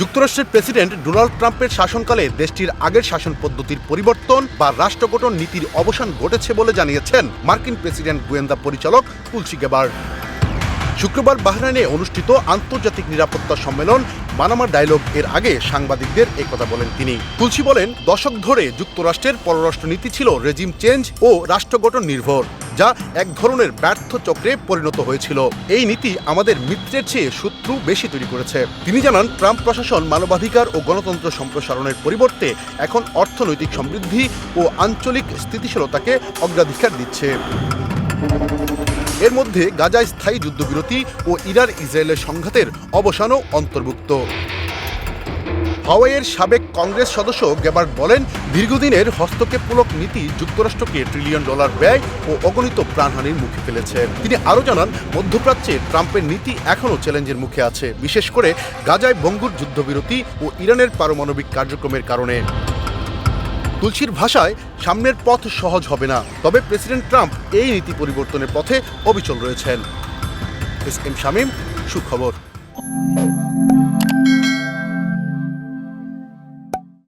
যুক্তরাষ্ট্রের president Donald ট্রাম্পের শাসনকালে দেশটির আগের শাসন পদ্ধতির পরিবর্তন বা রাষ্ট্রগঠন নীতির অবসান ঘটেছে বলে জানিয়েছেন মার্কিন প্রেসিডেন্ট গোয়েন্দা পরিচালক তুলসী গেবার শুক্রবার বাহরাইনে অনুষ্ঠিত আন্তর্জাতিক নিরাপত্তা সম্মেলন মানামা ডায়লগ এর আগে সাংবাদিকদের কথা বলেন তিনি। তুলসী বলেন, দশক ধরে যুক্তরাষ্ট্রের পররাষ্ট্রনীতি ছিল রেজিম চেঞ্জ ও রাষ্ট্রগঠন নির্ভর, যা এক ধরনের ব্যর্থ চক্রে পরিণত হয়েছিল। এই নীতি আমাদের মিত্রের চেয়ে শত্রু বেশি তৈরি করেছে। তিনি জানান, ট্রাম্প প্রশাসন মানবাধিকার ও গণতন্ত্র সম্প্রসারণের পরিবর্তে এখন অর্থনৈতিক সমৃদ্ধি ও আঞ্চলিক স্থিতিশীলতাকে অগ্রাধিকার দিচ্ছে। এর মধ্যে গাজায় স্থায়ী যুদ্ধবিরতি ও ইরান ইসরায়েলের সংঘাতের অবসানও অন্তর্ভুক্ত। হাওয়াইয়ের সাবেক কংগ্রেস সদস্য গেবার্ট বলেন, দীর্ঘদিনের হস্তক্ষেপমূলক নীতি যুক্তরাষ্ট্রকে ট্রিলিয়ন ডলার ব্যয় ও অগণিত প্রাণহানির মুখে ফেলেছে। তিনি আরও জানান, মধ্যপ্রাচ্যে ট্রাম্পের নীতি এখনও চ্যালেঞ্জের মুখে আছে, বিশেষ করে গাজায় বঙ্গুর যুদ্ধবিরতি ও ইরানের পারমাণবিক কার্যক্রমের কারণে। তুলসীর ভাষায় সামনের পথ সহজ হবে না। তবে প্রেসিডেন্ট ট্রাম্প এই নীতি পরিবর্তনের পথে অবিচল রয়েছেন। এস এম শামীম, সুখবর।